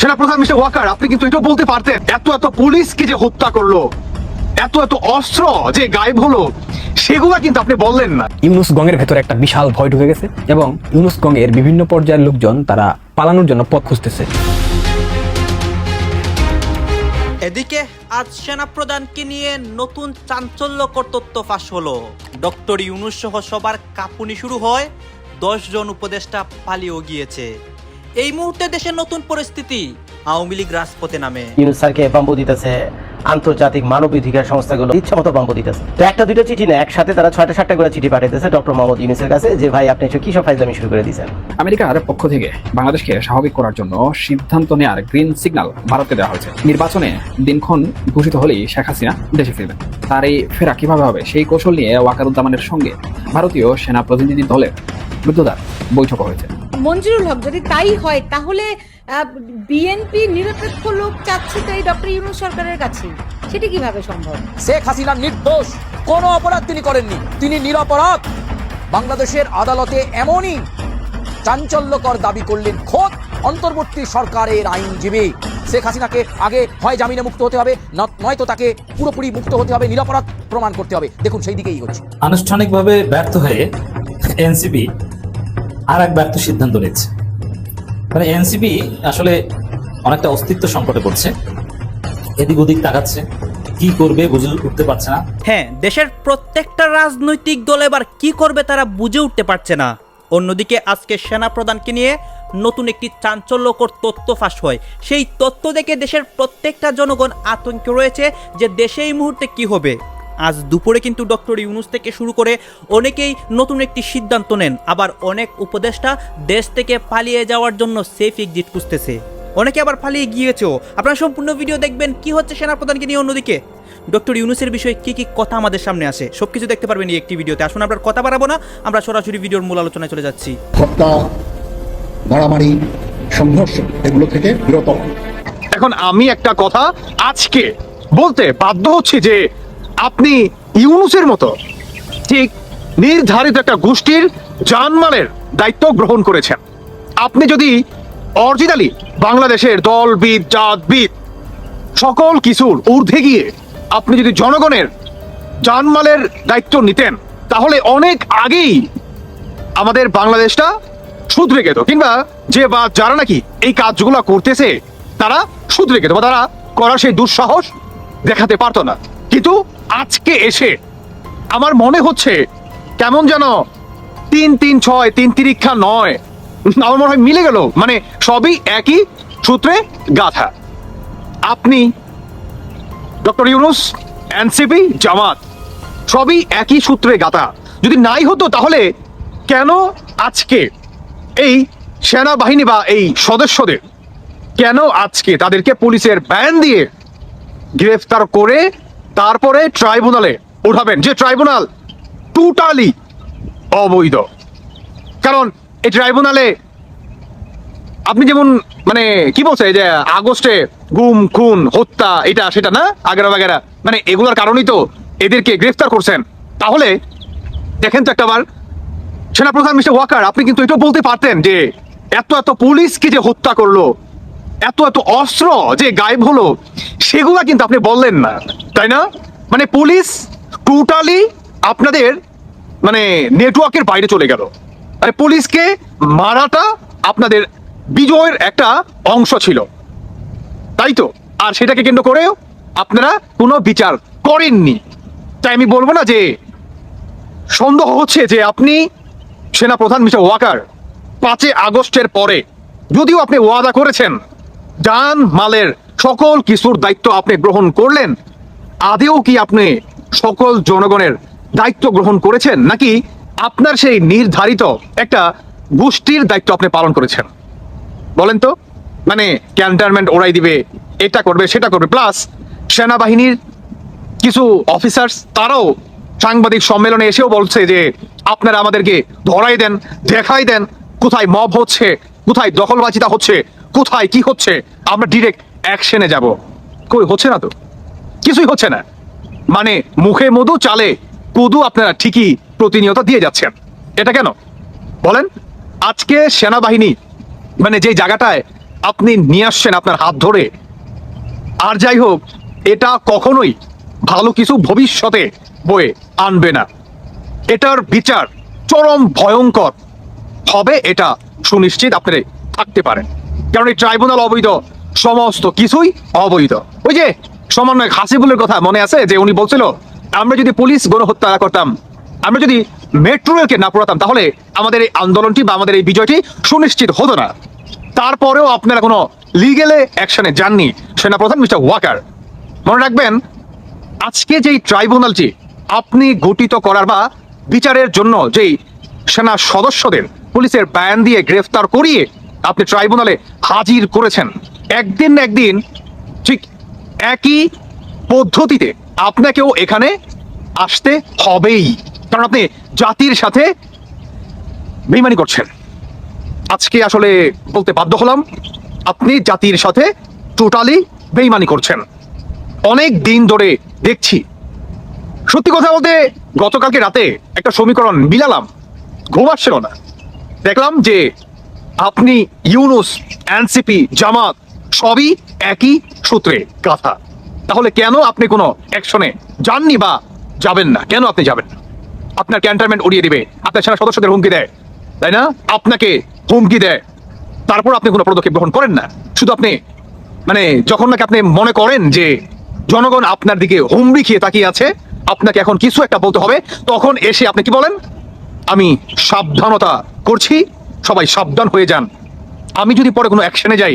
সেনাপ্রধান মিস্টার ওয়াকার আপনি কিন্তু এটা বলতে পারতেন এত এত পুলিশকে যে হত্যা করল এত এত অস্ত্র যে গায়েব হলো সেগুলা কিন্তু আপনি বললেন না। ইউনুস গঙের ভেতরে একটা বিশাল ভয় ঢুকে গেছে এবং ইউনুস গঙের বিভিন্ন পর্যায়ের লোকজন তারা পালানোর জন্য পথ খুঁজতেছে। এদিকে আজ সেনাপ্রধানকে নিয়ে নতুন চাঞ্চল্যকর তথ্য ফাঁস হলো। ডক্টর ইউনুস সহ সবার কাঁপুনি শুরু হয় দশ জন উপদেষ্টা পালিয়েও গিয়েছে। এই মুহূর্তে দেশের নতুন পরিস্থিতি। আওয়ামী লীগ রাজপথে নামে। ইউনুস স্যারকে বাম্বু দিতেছে। আন্তর্জাতিক মানবাধিকার সংস্থাগুলো ইচ্ছা মতো বাম্বু দিতেছে। তো একটা দুটো চিঠি না একসাথে তারা ছয়টা সাতটা করে চিঠি পাঠাইতেছে ডক্টর মোহাম্মদ ইউনুসের কাছে যে ভাই আপনি এসব কি সব ফাইজলামি শুরু করে দিয়েছেন? আমেরিকার পক্ষ থেকে বাংলাদেশকে স্বাভাবিক করার জন্য সিদ্ধান্ত নেওয়ার গ্রিন সিগন্যাল ভারতকে দেওয়া হয়েছে। নির্বাচনে দিনক্ষণ ঘোষিত হলেই শেখ হাসিনা দেশে ফিরবেন। তার এই ফেরা কীভাবে হবে সেই কৌশল নিয়ে ওয়াকারুজ্জামানের সঙ্গে ভারতীয় সেনা প্রতিনিধি দলের রুদ্ধদ্বার বৈঠক হয়েছে। মঞ্জুরুল হক যদি তাই হয় তাহলে বিএনপি নিরপেক্ষ লোক চাচ্ছে তো এই ডক্টর ইউনুস সরকারের কাছে। সেটি কীভাবে সম্ভব? শেখ হাসিনা নির্দোষ। কোনো অপরাধ তিনি করেননি। তিনি নিরপরাধ। বাংলাদেশের আদালতে এমনই চাঞ্চল্যকর দাবি করলেন খোদ অন্তর্বর্তী সরকারের আইনজীবী। শেখ হাসিনাকে আগে হয় জামিনে মুক্ত হতে হবে ন- নয়তো তাকে পুরোপুরি মুক্ত হতে হবে নিরপরাধ প্রমাণ করতে হবে। দেখুন সেই দিকেই হচ্ছে। আনুষ্ঠানিকভাবে ব্যর্থ হয়ে এনসিপি আর এক ব্যর্থ সিদ্ধান্ত নিচ্ছে মানে এনসিপি আসলে অনেকটা অস্তিত্ব সংকটে পড়ছে। এদিক ওদিক তাকাচ্ছে, কি করবে বুঝে উঠতে পারছে না। হ্যাঁ দেশের প্রত্যেকটা রাজনৈতিক দল এবার কি করবে তারা বুঝে উঠতে পারছে না। অন্যদিকে আজকে সেনা প্রধানকে নিয়ে নতুন একটি চাঞ্চল্যকর তথ্য ফাঁস হয়। সেই তথ্য দেখে দেশের প্রত্যেকটা জনগণ আতঙ্কে রয়েছে যে দেশে এই মুহূর্তে কি হবে। আজ দুপুরে কিন্তু ডক্টর ইউনুস থেকে শুরু করে অনেকেই নতুন একটি সিদ্ধান্ত নেন। আবার অনেক উপদেষ্টা দেশ থেকে পালিয়ে যাওয়ার জন্য সেফ এক্সিট খুঁজতেছে। অনেকে আবার পালিয়ে গিয়েছেও। আপনারা সম্পূর্ণ ভিডিও দেখবেন কি হচ্ছে সেনাপ্রধানকে নিয়ে অন্যদিকে। ডক্টর ইউনুসের বিষয়ে কি কি কথা আমাদের সামনে আসে সবকিছু দেখতে পারবেন এই একটি ভিডিওতে। আসুন আমরা আর কথা বাড়াবো না। আমরা সরাসরি ভিডিওর মূল আলোচনায় চলে যাচ্ছি। হত্যা মারামারি সংঘর্ষ এগুলো থেকে বিরত। এখন আমি একটা কথা আজকে বলতে বাধ্য হচ্ছে যে আপনি ইউনুসের মতো। ঠিক। নির্ধারিত একটা গোষ্ঠীর জানমালের দায়িত্ব গ্রহণ করেছেন। আপনি যদি অরিজিনালি বাংলাদেশের দলবিদ জাতবিদ সকল কিছুর ঊর্ধ্বে গিয়ে আপনি যদি জনগণের জানমালের দায়িত্ব নিতেন তাহলে অনেক আগেই আমাদের বাংলাদেশটা শুধরে গেত। কিংবা যে বা যারা নাকি এই কাজগুলো করতেছে তারা শুধরে গেত বা তারা করার সেই দুঃসাহস দেখাতে পারতো না। কিন্তু আজকে এসে আমার মনে হচ্ছে কেমন যেন তিন তিন, ছয়, তিন তিরিক্ষা নয়। আমার মনে হয় মিলে গেল। মানে সবই একই সূত্রে গাথা। আপনি ডক্টর ইউনুস, এনসিপি, জামাত, সবই একই সূত্রে গাথা। যদি নাই হতো তাহলে কেন আজকে এই সেনাবাহিনী বা এই সদস্যদের, কেন আজকে তাদেরকে পুলিশের ব্যান দিয়ে গ্রেফতার করে তারপরে ট্রাইব্যুনালে উঠাবেন যে ট্রাইব্যুনাল টোটালি অবৈধ। কারণ এই ট্রাইব্যুনালে আপনি যেমন মানে কি বলছে যে আগস্টে গুম, খুন, হত্যা, এটা, সেটা না আগেরা বাগেরা মানে এগুলোর কারণেই তো এদেরকে গ্রেফতার করছেন। তাহলে দেখেন তো একটাবার, সেনাপ্রধান মিস্টার ওয়াকার, আপনি কিন্তু এটা বলতে পারতেন যে এত এত পুলিশকে যে হত্যা করল এত এত অস্ত্র যে গায়েব হলো, সেগুলা কিন্তু আপনি বললেন না, তাই না? মানে পুলিশ টোটালি আপনাদের মানে নেটওয়ার্কের বাইরে চলে গেল। মানে পুলিশকে মারাটা আপনাদের বিজয়ের একটা অংশ ছিল। তাই তো? আর সেটাকে কেন্দ্র করেও আপনারা কোনো বিচার করেননি। তাই আমি বলব না যে সন্দেহ হচ্ছে যে আপনি সেনাপ্রধান মিস্টার ওয়াকার পাঁচে আগস্টের পরে, যদিও আপনি ওয়াদা করেছেন যান মালের সকল কিছুর দায়িত্ব আপনি গ্রহণ করলেন। আদেও কি আপনি সকল জনগণের দায়িত্ব গ্রহণ করেছেন? নাকি আপনার সেই নির্ধারিত একটা গোষ্ঠীর দায়িত্ব আপনি পালন করেছেন? বলেন তো মানে ক্যান্টনমেন্ট ওরাই দিবে, এটা করবে, সেটা করবে। প্লাস সেনাবাহিনীর কিছু অফিসার্স, তারাও সাংবাদিক সম্মেলনে এসেও বলছে যে, আপনারা আমাদেরকে ধরাই দেন, দেখাই দেন, কোথায় মব হচ্ছে, কোথায় দখলবাজিতা হচ্ছে কোথায়, কি হচ্ছে? আমরা ডিরেক্ট অ্যাকশনে যাব। কই, হচ্ছে না তো? কিছুই হচ্ছে না। মানে মুখে মধু, চালে কুদু আপনারা ঠিকই প্রতিনিয়ত দিয়ে যাচ্ছেন। এটা কেন? বলেন। আজকে সেনাবাহিনী মানে যে জায়গাটায় আপনি নিয়ে আসছেন আপনার হাত ধরে, আর যাই হোক, এটা কখনোই ভালো কিছু ভবিষ্যতে বয়ে আনবে না। এটার বিচার চরম ভয়ঙ্কর। হবে এটা সুনিশ্চিত আপনি থাকতে পারেন। কারণ এই ট্রাইব্যুনাল অবৈধ। সমস্ত কিছুই অবৈধ। ওই যে সমন্বয়ক হাসিবুলের কথা মনে আছে যে উনি বলছিল, আমরা যদি পুলিশ গণহত্যা করতাম, আমরা যদি মেট্রো রেলকে না পড়াতাম, তাহলে আমাদের এই আন্দোলনটি বা আমাদের এই বিজয়টি সুনিশ্চিত হতো না। তারপরেও আপনারা কোনো লিগেলে অ্যাকশনে যাননি, সেনাপ্রধান মিস্টার ওয়াকার। মনে রাখবেন, আজকে যেই ট্রাইব্যুনালটি আপনি গঠিত করার বা বিচারের জন্য যেই সেনা সদস্যদের পুলিশের ব্যান দিয়ে গ্রেফতার করিয়ে আপনি ট্রাইব্যুনালে হাজির করেছেন। একদিন না একদিন ঠিক একই পদ্ধতিতে আপনাকেও এখানে আসতে হবেই। কারণ আপনি জাতির সাথে বেইমানি করছেন। আজকে আসলে বলতে বাধ্য হলাম, আপনি জাতির সাথে টোটালি বেইমানি করছেন। অনেক দিন ধরে দেখছি। সত্যি কথা বলতে গতকালকে রাতে একটা সমীকরণ মিলালাম। ঘুম আসছিল না। দেখলাম যে আপনি ইউনুস, এনসিপি, জামাত, সবই একই সূত্রে গাথা। তাহলে কেন আপনি কোনো অ্যাকশনে যাননি বা যাবেন না? কেন আপনি যাবেন না? আপনার ক্যান্টারমেন্ট উড়িয়ে দিবে, আপনার সেনা সদস্যদের হুমকি দেয়, তাই না? আপনাকে হুমকি দেয়, তারপর আপনি কোনো পদক্ষেপ গ্রহণ করেন না। শুধু আপনি মানে যখন নাকি আপনি মনে করেন যে জনগণ আপনার দিকে হুমড়ি খেয়ে তাকিয়ে আছে, আপনাকে এখন কিছু একটা বলতে হবে, তখন এসে আপনি কি বলেন? আমি সাবধানতা করছি সবাই সাবধান হয়ে যান। আমি যদি পরে কোনো অ্যাকশনে যাই,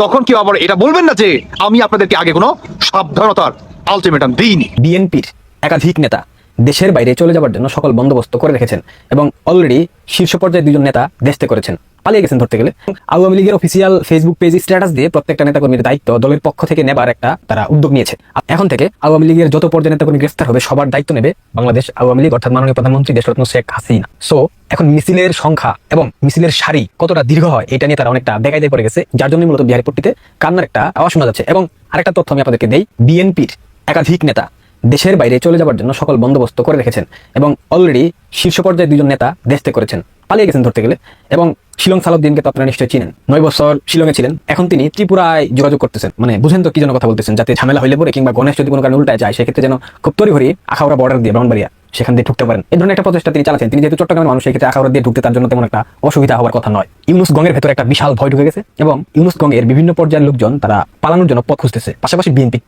তখন কি আবার এটা বলবেন না যে আমি আপনাদেরকে আগে কোনো সাবধানতার আলটিমেটাম দিইনি। বিএনপির একাধিক নেতা দেশের বাইরে চলে যাওয়ার জন্য সকল বন্দোবস্ত করে রেখেছেন এবং অলরেডি শীর্ষ পর্যায়ে দুজন নেতা দেশতে করেছেন। পালিয়ে গেছেন ধরতে গেলে। আওয়ামী লীগের অফিসিয়াল ফেসবুক পেজ স্ট্যাটাস দিয়ে প্রত্যেকটা নেতাকর্মীর দায়িত্ব দলের পক্ষ থেকে নেবার একটা তারা উদ্যোগ নিয়েছে। এখন থেকে আওয়ামী লীগের যত পর্যায়ে নেতাকর্মী গ্রেফতার হবে, সবার দায়িত্ব নেবে বাংলাদেশ আওয়ামী লীগ, অর্থাৎ মাননীয় প্রধানমন্ত্রী দেশরত্ন শেখ হাসিনা। সো এখন মিছিলের সংখ্যা এবং মিছিলের সারি কতটা দীর্ঘ হয়, এটা নিয়ে তারা অনেকটা বেকায়দায় পড়ে গেছে। যার জন্য মূলত বিহারি পট্টিতে কান্নার একটা আওয়াজ শোনা যাচ্ছে। এবং আরেকটা তথ্য আমি আপনাদেরকে দেই, বিএনপির একাধিক নেতা দেশের বাইরে চলে যাওয়ার জন্য সকল বন্দোবস্ত করে রেখেছেন এবং অলরেডি শীর্ষ পর্যায়ে দুজন নেতা দেশতে করেছেন। পালিয়ে গেছেন ধরতে গেলে। এবং শিলং সালাউদ্দিনকে তো আপনারা নিশ্চয়ই চিনেন। নয় বছর শিলংয়ে ছিলেন। এখন তিনি ত্রিপুরায় যোগাযোগ করতেছেন। মানে বুঝেন তো কি যেন কথা বলতেছেন, যাতে ঝামেলা হইলে পরে কিংবা গণেশ যদি কোনো কারণে উল্টায় যায়, সেক্ষেত্রে যেন খুব তরিঘড়ি আখাউড়া বর্ডার দিয়ে ব্রাহ্মণবাড়িয়া সেখান দিয়ে ঢুকতে পারেন। এই ধরনের একটা প্রচেষ্টা তিনি চালাচ্ছেন। তিনি যেহেতু চট্টগ্রামের মানুষ, সেক্ষেত্রে আখাউড়া দিয়ে ঢুকতে তার জন্য তেমন একটা অসুবিধা হওয়ার কথা নয়। ইউনুস গঙ্গের ভেতরে একটা বিশাল ভয় ঢুকে গেছে এবং ইউনুস গঙ্গের বিভিন্ন পর্যায়ের লোকজন তারা পালানোর জন্য পথ খুঁজতেছে। পাশাপাশি বিএনপি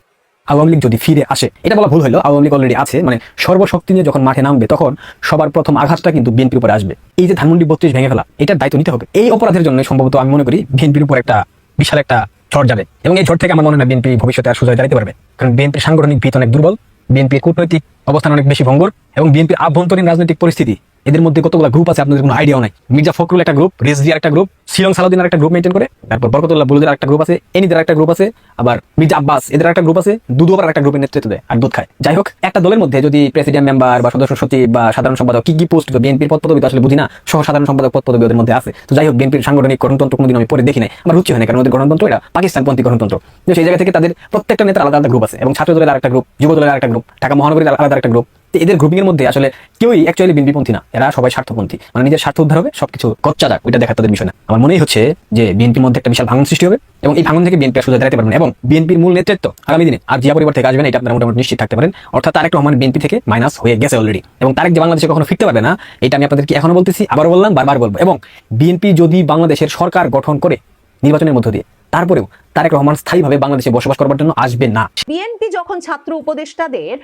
আওয়ামী লীগ যদি ফিরে আসে, এটা বলা ভুল হলো, আওয়ামী লীগ অলরেডি আছে মানে সর্বশক্তি নিয়ে যখন মাঠে নামবে, তখন সবার প্রথম আঘাতটা কিন্তু বিএনপির উপরে আসবে। এই যে ধানমন্ডি বত্রিশ ভেঙে ফেলা, এটার দায়িত্ব নিতে হবে। এই অপরাধের জন্য সম্ভবত আমি মনে করি বিএনপির উপর একটা বিশাল একটা ঝড় যাবে। এবং এই ঝড় থেকে আমার মনে হয় বিএনপি ভবিষ্যতে আর সুযোগ দাঁড়াতে পারবে। কারণ বিএনপির সাংগঠনিক ভিত অনেক দুর্বল বিএনপির কূটনৈতিক অবস্থান অনেক বেশি ভঙ্গুর, এবং বিএনপির আভ্যন্তরীণ রাজনৈতিক পরিস্থিতি এদের মধ্যে কতগুলো গ্রুপ আছে আপনাদের কোনো আইডিয়াও নাই? মির্জা ফখরুল একটা গ্রুপ রেজভিয়ার একটা গ্রুপ শিলং সালাউদ্দিনের একটা গ্রুপ মেনটেন করে, তারপর বরকতুল্লাহ বুলুদের একটা গ্রুপ আছে, এনিদের একটা গ্রুপ আছে, আবার মির্জা আব্বাস, এদের একটা গ্রুপ আছে দুধু আবার একটা গ্রুপের নেতৃত্ব দেয় আর দুধ খায়। যাই হোক, একটা দলের মধ্যে যদি প্রেসিডেন্ট মেম্বার বা সদস্য, সচিব বা সাধারণ সম্পাদক কি কি পোস্ট বিএনপির পদ পদবি আসলে বুঝি না সহ সাধারণ সম্পাদক পদ পদবি ওদের মধ্যে আছে। তো যাই হোক বিএনপির সাংগঠনিক গঠনতন্ত্র কোনোদিন আমি পরে দেখি নাই, আমার রুচি হয় না কারণ ওদের গণতন্ত্র এটা পাকিস্তানপন্থী গণতন্ত্র। তো সেই জায়গা থেকে তাদের প্রত্যেকটা নেতার আলাদা আলাদা গ্রুপ আছে এবং ছাত্র দলের আরেকটা গ্রুপ যুব দলের আরেকটা গ্রুপ ঢাকা মহানগরীর আলাদা একটা গ্রুপ তো এদের গ্রুপিং এর মধ্যে আসলে কেউই অ্যাকচুয়ালি বিএনপিপন্থী না। এরা সবাই স্বার্থপন্থী। মানে নিজের স্বার্থ উদ্ধার হবে, সবকিছু কচ্চা যাক, ওইটা দেখা তাদের বিষয় না। আমার মনেই হচ্ছে যে বিএনপির মধ্যে একটা বিশাল ভাঙন সৃষ্টি হবে এবং এই ভাঙন থেকে বিএনপি আসলে দাঁড়াতে পারবেন এবং বিএনপির মূল নেতৃত্ব আগামী দিনে আর জিয়া পরিবার থেকে আসবেন এটা আপনারা মোটামুটি নিশ্চিত থাকতে পারেন। অর্থাৎ তারেক রহমান বিএনপি থেকে মাইনাস হয়ে গেছে অলরেডি এবং তারেক যে বাংলাদেশে কখনো ফিরতে পারবে না, এটা আমি আপনাদেরকে এখনও বলতেছি আবার বললাম, বারবার বলব। এবং বিএনপি যদি বাংলাদেশের সরকার গঠন করে নির্বাচনের মধ্য দিয়ে তারপরেও তারেক রহমান স্থায়ীভাবে বাংলাদেশে বসবাস করবার জন্য আসবে না। বিএনপি যখন ছাত্র উপদেষ্টাদের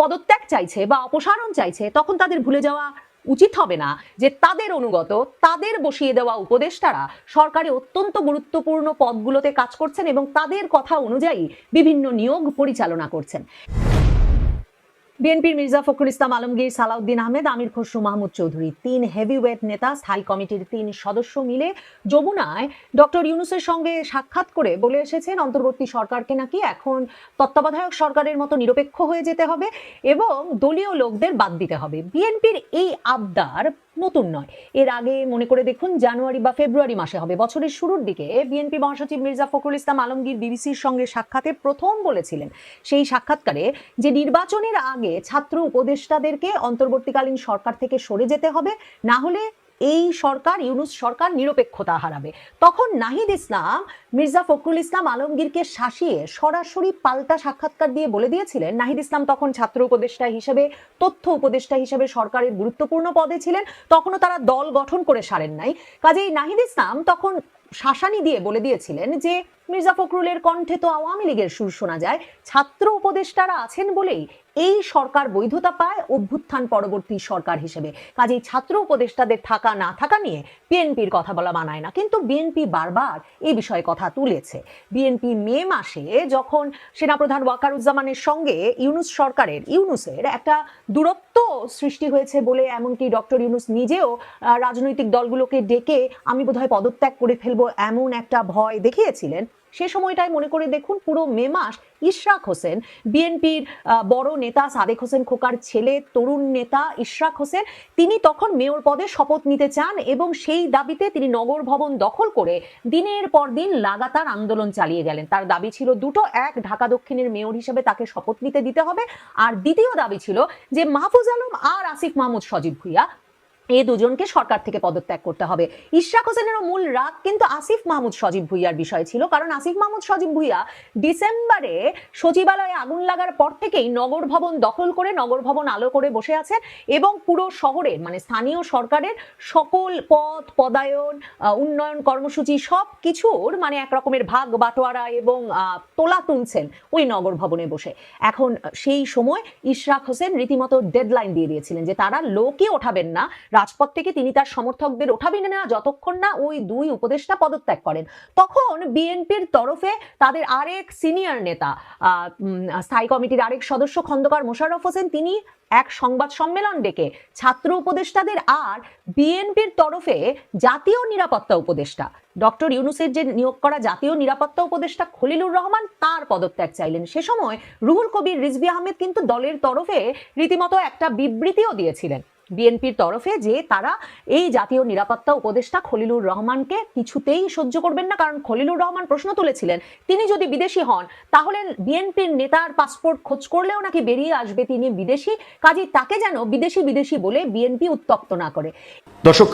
পদত্যাগ চাইছে বা অপসারণ চাইছে, তখন তাদের ভুলে যাওয়া উচিত হবে না যে তাদের অনুগত, তাদের বসিয়ে দেওয়া উপদেষ্টারা সরকারে অত্যন্ত গুরুত্বপূর্ণ পদগুলোতে কাজ করছেন এবং তাদের কথা অনুযায়ী বিভিন্ন নিয়োগ পরিচালনা করছেন। বিএনপির মির্জা ফখরুল ইসলাম আলমগীর, সালাউদ্দিন আহমেদ, আমির খসরু, মাহমুদ চৌধুরী তিন হেভিওয়েট নেতা স্থায়ী কমিটির তিন সদস্য মিলে যমুনায় ডক্টর ইউনুসের সঙ্গে সাক্ষাৎ করে বলে এসেছেন, অন্তর্বর্তী সরকারকে নাকি এখন তত্ত্বাবধায়ক সরকারের মতো নিরপেক্ষ হয়ে যেতে হবে এবং দলীয় লোকদের বাদ দিতে হবে। বিএনপির এই আবদার নতুন নয়। এর আগে মনে করে দেখুন, জানুয়ারি বা ফেব্রুয়ারি মাসে হবে। বছরের শুরুর দিকে বিএনপি মহাসচিব মির্জা ফখরুল ইসলাম আলমগীর বিবিসির সঙ্গে সাক্ষাতে প্রথম বলেছিলেন। সেই সাক্ষাৎকারে যে নির্বাচনের আগে ছাত্র উপদেষ্টাদেরকে অন্তর্বর্তীকালীন সরকার থেকে সরে যেতে হবে, না হলে এই সরকার, ইউনুস সরকার নিরপেক্ষতা হারাবে। তখন নাহিদ ইসলাম, মির্জা ফখরুল ইসলাম আলমগীরকে শাসিয়ে সরাসরি পাল্টা সাক্ষাৎকার দিয়ে বলে দিয়েছিলেন। নাহিদ ইসলাম তখন ছাত্র উপদেষ্টা হিসেবে, তথ্য উপদেষ্টা হিসেবে সরকারের গুরুত্বপূর্ণ পদে ছিলেন। তখনও তারা দল গঠন করে সারেন নাই। কাজেই নাহিদ ইসলাম তখন শাসানি দিয়ে বলে দিয়েছিলেন যে, মির্জা ফখরুলের কণ্ঠে তো আওয়ামী লীগের সুর শোনা যায়। ছাত্র উপদেষ্টারা আছেন বলেই এই সরকার বৈধতা পায়, অভ্যুত্থান পরবর্তী সরকার হিসেবে। কাজেই ছাত্র উপদেষ্টাদের থাকা না থাকা নিয়ে বিএনপির কথা বলা মানায় না। কিন্তু বিএনপি বারবার এই বিষয়ে কথা তুলেছে। বিএনপি মে মাসে যখন সেনাপ্রধান ওয়াকারুজ্জামানের সঙ্গে ইউনুস সরকারের, ইউনুসের একটা দূরত্ব সৃষ্টি হয়েছে বলে এমনকি ডক্টর ইউনুস নিজেও রাজনৈতিক দলগুলোকে ডেকে, আমি বোধহয় পদত্যাগ করে ফেলব এমন একটা ভয় দেখিয়েছিলেন। সে সময়টায় মনে করে দেখুন পুরো মে মাস ইশরাক হোসেন, বিএনপির বড় নেতা সাদেক হোসেন খোকার ছেলে, তরুণ নেতা ইশরাক হোসেন, তিনি তখন মেয়র পদে শপথ নিতে চান এবং সেই দাবিতে তিনি নগর ভবন দখল করে দিনের পর দিন লাগাতার আন্দোলন চালিয়ে গেলেন। তার দাবি ছিল দুটো, এক, ঢাকা দক্ষিণের মেয়র হিসেবে তাকে শপথ নিতে দিতে হবে। আর দ্বিতীয় দাবি ছিল যে মাহফুজ আলম আর আসিফ মাহমুদ সজীব ভুইয়া এই দুজনকে সরকার থেকে পদত্যাগ করতে হবে। ইশরাক হোসেনেরও মূল রাগ কিন্তু আসিফ মাহমুদ, সজীব ভুইয়ার বিষয় ছিল। কারণ আসিফ মাহমুদ, সজীব ভুইয়া ডিসেম্বরে সচিবালয়ে আগুন লাগার পর থেকেই নগর ভবন দখল করে, নগর ভবন আলো করে বসে আছেন এবং পুরো শহরের মানে স্থানীয় সরকারের সকল পথ, পদায়ন উন্নয়ন কর্মসূচি সব কিছুর মানে এক রকমের ভাগ বাটোয়ারা এবং তোলা তুলছেন ওই নগর ভবনে বসে। এখন সেই সময় ইশরাক হোসেন রীতিমতো ডেডলাইন দিয়ে দিয়েছিলেন যে তারা লোকই ওঠাবেন না রাজপথ থেকে তিনি তার সমর্থকদের ওঠাবেন না যতক্ষণ না ওই দুই উপদেষ্টা পদত্যাগ করেন। তখন বিএনপির তরফে তাদের আরেক সিনিয়র নেতা স্থায়ী কমিটির আরেক সদস্য খন্দকার মোশাররফ হোসেন, তিনি এক সংবাদ সম্মেলন ডেকে ছাত্র উপদেষ্টাদের আর বিএনপির তরফে জাতীয় নিরাপত্তা উপদেষ্টা, ডক্টর ইউনুসের যে নিয়োগ করা জাতীয় নিরাপত্তা উপদেষ্টা খলিলুর রহমান তার পদত্যাগ চাইলেন। সে সময় রুহুল কবির রিজবি আহমেদ কিন্তু দলের তরফে রীতিমতো একটা বিবৃতিও দিয়েছিলেন। বিএনপির তরফে যে তারা এই জাতীয় নিরাপত্তা উপদেষ্টা খলিলুর রহমানকে কিছুতেই সহ্য করবেন না। কারণ খলিলুর রহমান প্রশ্ন তুলেছিলেন, তিনি যদি বিদেশি হন, তাহলে বিএনপির নেতার পাসপোর্ট খোঁজ করলেও নাকি বেরিয়ে আসবে তিনি বিদেশি? কাজে তাকে যেন বিদেশি বিদেশি বলে বিএনপি উত্তক্ত না করে। দর্শক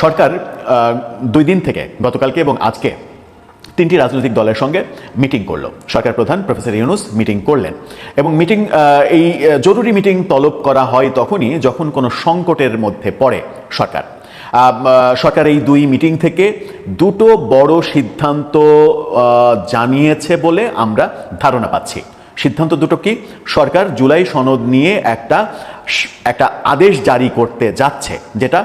সরকার দুই দিন থেকে গতকালকে এবং আজকে তিনটি রাজনৈতিক দলের সঙ্গে মিটিং করল। সরকার প্রধান প্রফেসর ইউনুস মিটিং করলেন এবং মিটিং এই জরুরি মিটিং তলব করা হয় তখনই যখন কোনো সংকটের মধ্যে পড়ে সরকার। সরকার এই দুই মিটিং থেকে দুটো বড় সিদ্ধান্ত জানিয়েছে বলে আমরা ধারণা পাচ্ছি। সিদ্ধান্ত দুটো কি? সরকার জুলাই সনদ নিয়ে একটা একটা আদেশ জারি করতে যাচ্ছে যেটা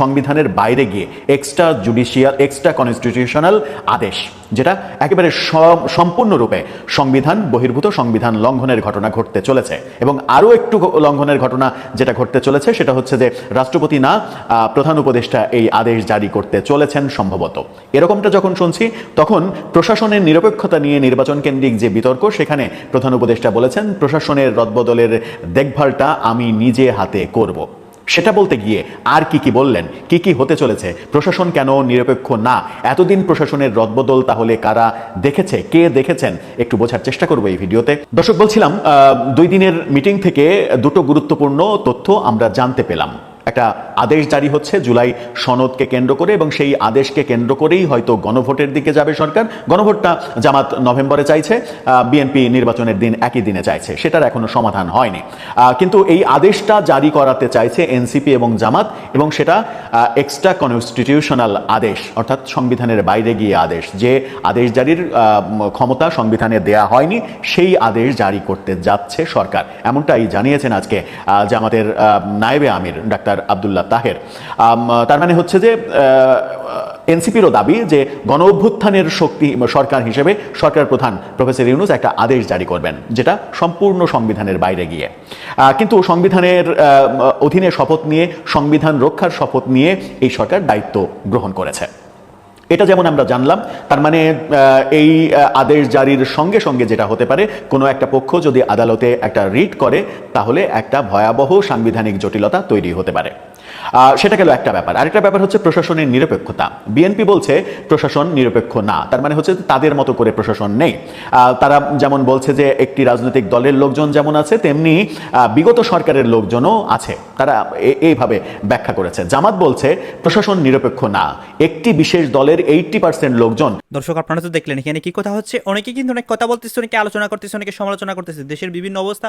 সংবিধানের বাইরে গিয়ে এক্সট্রা জুডিশিয়াল এক্সট্রা কনস্টিটিউশনাল আদেশ। যেটা একেবারে সম- সম্পূর্ণরূপে সংবিধান, বহির্ভূত সংবিধান লঙ্ঘনের ঘটনা ঘটতে চলেছে। এবং আরও একটু লঙ্ঘনের ঘটনা যেটা ঘটতে চলেছে, সেটা হচ্ছে যে রাষ্ট্রপতি না প্রধান উপদেষ্টা এই আদেশ জারি করতে চলেছেন সম্ভবত। এরকমটা যখন শুনছি, তখন প্রশাসনের নিরপেক্ষতা নিয়ে নির্বাচন কেন্দ্রিক যে বিতর্ক, সেখানে প্রধান উপদেষ্টা বলেছেন, প্রশাসনের রদবদলের দেখভালটা আমি নিজে হাতে করব। সেটা বলতে গিয়ে আর কি কি বললেন, কি কি হতে চলেছে, প্রশাসন কেন নিরপেক্ষ না? এতদিন প্রশাসনের রদবদল তাহলে কারা দেখেছে, কে দেখেছেন? একটু বোঝার চেষ্টা করব এই ভিডিওতে। দর্শক, বলছিলাম দুই দিনের মিটিং থেকে দুটো গুরুত্বপূর্ণ তথ্য আমরা জানতে পেলাম। একটা আদেশ জারি হচ্ছে জুলাই সনদকে কেন্দ্র করে এবং সেই আদেশকে কেন্দ্র করেই হয়তো গণভোটের দিকে যাবে সরকার। গণভোটটা জামাত নভেম্বরে চাইছে বিএনপি নির্বাচনের দিন একই দিনে চাইছে। সেটার এখনও সমাধান হয়নি। কিন্তু এই আদেশটা জারি করাতে চাইছে এনসিপি এবং জামাত এবং সেটা এক্সট্রা কনস্টিটিউশনাল আদেশ, অর্থাৎ সংবিধানের বাইরে গিয়ে আদেশ। যে আদেশ জারির ক্ষমতা সংবিধানে দেয়া হয়নি, সেই আদেশ জারি করতে যাচ্ছে সরকার। এমনটাই জানিয়েছেন আজকে জামাতের নায়েবে আমির ডাক্তার আবদুল্লাহ তাহের। তার মানে হচ্ছে যে এনসিপিরও দাবি যে গণ অভ্যুত্থানের শক্তি, সরকার হিসেবে সরকার প্রধান প্রফেসর ইউনুস একটা আদেশ জারি করবেন, যেটা সম্পূর্ণ সংবিধানের বাইরে গিয়ে। কিন্তু সংবিধানের অধীনে শপথ নিয়ে, সংবিধান রক্ষার শপথ নিয়ে এই সরকার দায়িত্ব গ্রহণ করেছে। এটা যেমন আমরা জানলাম, তার মানে এই আদেশ জারির সঙ্গে সঙ্গে যেটা হতে পারে, কোনো একটা পক্ষ যদি আদালতে একটা রিট করে, তাহলে একটা ভয়াবহ সাংবিধানিক জটিলতা তৈরি হতে পারে। সেটা গেল একটা ব্যাপার। আরেকটা ব্যাপার হচ্ছে প্রশাসনের নিরপেক্ষতা। বিএনপি বলছে, প্রশাসন নিরপেক্ষ না। তার মানে হচ্ছে তাদের মতো করে প্রশাসন নেই। তারা যেমন বলছে যে, একটি রাজনৈতিক দলের লোকজন যেমন আছে, তেমনি বিগত সরকারের লোকজনও আছে। তারা এইভাবে ব্যাখ্যা করেছে। জামাত বলছে, প্রশাসন নিরপেক্ষ না। একটি বিশেষ দলের এইটটি পার্সেন্ট লোকজন দর্শক, আপনারা তো দেখলেন, এখানে কি কথা হচ্ছে? অনেকে কিন্তু অনেক কথা বলতেছে, অনেকে আলোচনা করতেছে, অনেকে সমালোচনা করতেছে। দেশের বিভিন্ন অবস্থা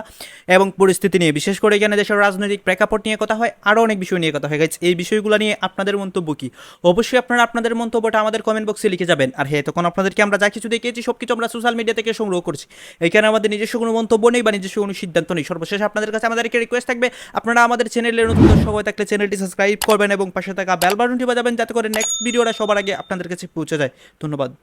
এবং পরিস্থিতি নিয়ে, বিশেষ করে এখানে দেশের রাজনৈতিক প্রেক্ষাপট নিয়ে কথা হয় আরও অনেক বিষয় নিয়ে কথা হয় গাইজ এই বিষয়গুলো নিয়ে আপনাদের মন্তব্য কি? অবশ্যই আপনারা আপনাদের মন্তব্যটা আমাদের কমেন্ট বক্সে লিখে যাবেন। আর হ্যাঁ তখন আপনাদেরকে আমরা যা কিছু দেখিয়েছি সব কিছু আমরা সোশ্যাল মিডিয়া থেকে সংগ্রহ করছি। এখানে আমাদের নিজস্ব কোনো মন্তব্য নেই বা নিজস্ব কোনো সিদ্ধান্ত নেই। সর্বশেষ আপনাদের কাছে আমাদের একটা রিকোয়েস্ট থাকবে, আপনারা আমাদের চ্যানেলের নতুন দর্শক হয়ে থাকলে চ্যানেলটি সাবস্ক্রাইব করবেন এবং পাশে থাকা বেল বাটনটি বাজাবেন, যাতে করে নেক্সট ভিডিওটা সবার আগে আপনাদের কাছে পৌঁছে যায়। ধন্যবাদ।